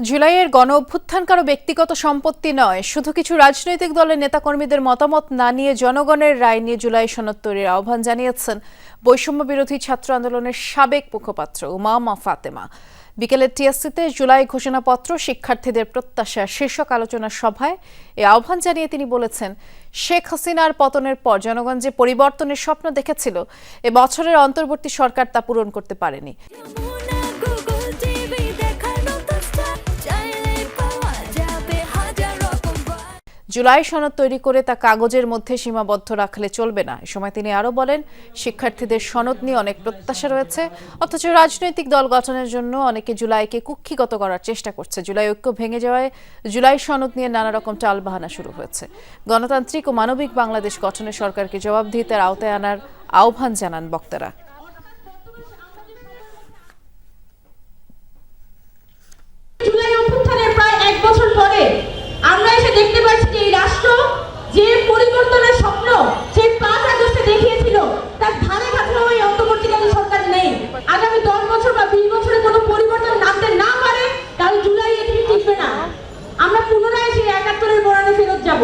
জুলাইয়ের গণ অভ্যুত্থান কারও ব্যক্তিগত সম্পত্তি নয়। শুধু কিছু রাজনৈতিক দলের নেতাকর্মীদের মতামত না নিয়ে জনগণের রায় নিয়ে জুলাই সনদ তৈরির আহ্বান জানিয়েছেন বৈষম্য বিরোধী ছাত্র আন্দোলনের সাবেক মুখপাত্র উমামা ফাতেমা। বিকেলের টিএসসিতে জুলাই ঘোষণাপত্র শিক্ষার্থীদের প্রত্যাশা শীর্ষক আলোচনা সভায় এ আহ্বান জানিয়ে তিনি বলেছেন, শেখ হাসিনার পতনের পর জনগণ যে পরিবর্তনের স্বপ্ন দেখেছিল, এ বছরের অন্তর্বর্তী সরকার তা পূরণ করতে পারেনি। জুলাই সনদ তৈরি করে তা কাগজের মধ্যে সীমাবদ্ধ রাখলে চলবে না। এ সময় তিনি আরও বলেন, শিক্ষার্থীদের সনদ নিয়ে অনেক প্রত্যাশা রয়েছে, অথচ রাজনৈতিক দল গঠনের জন্য অনেকে জুলাইকে কুক্ষিগত করার চেষ্টা করছে। জুলাই ঐক্য ভেঙে যাওয়ায় জুলাই সনদ নিয়ে নানা রকম টালবাহানা শুরু হয়েছে। গণতান্ত্রিক ও মানবিক বাংলাদেশ গঠনে সরকারকে জবাবদিহিতার আওতায় আনার আহ্বান জানান বক্তারা। পরিবর্তনের স্বপ্ন সেই পাঁচ আগস্টে দেখিয়েছিল। তার ধারে কাছে ওই অন্তর্বর্তীকালীন সরকার নেই। আগামী দশ বছর বা বিশ বছরে কোনো পরিবর্তন নামতে না পারে, তাহলে জুলাই এটি টিকবে না। আমরা পুনরায় সেই একাত্তরের বরানে ফেরত যাব।